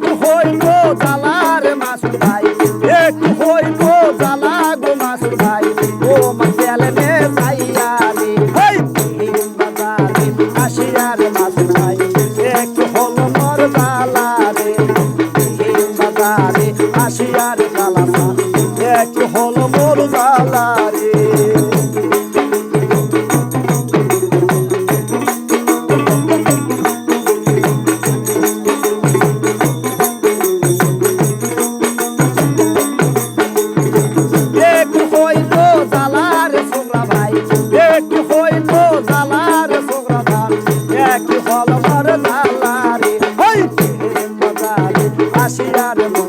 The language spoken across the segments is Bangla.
একটু হইল জালার মাসুর ভাই। একটু হইল জালা গো মাসুর ভাই। ও মাসেলে যাইয়ালি হেই! বাজারে আসিয়ার মাসুর ভাই। একটু হল মর জালারে বাজারে আসিয়ার কালাসা একটু হল মর আসিয়ার মন্দন একটু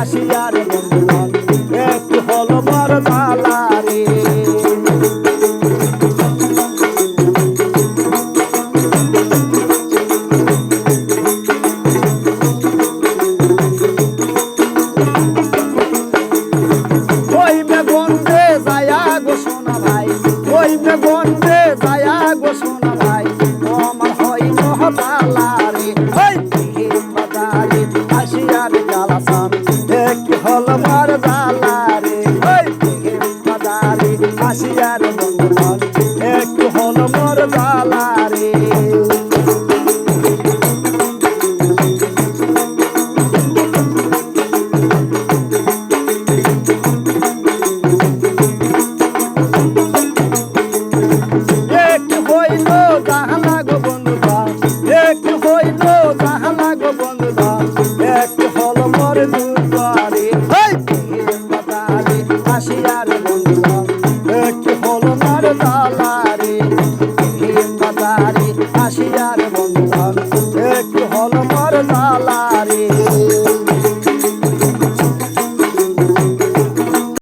আসিয়ার বন্ধু একটু হলো মর ওই মেঘন্ডে যায়া গো সোনা ভাই আমার হই! মহতালারে ওই বাজারে আসিয়ার কালাসান একটি হল মার জালারে ওই বাজারে আসিয়ার বন্ধন একটু হল মর জালারে আসিয়ার বন্ধুরা একটু হল মর জালারে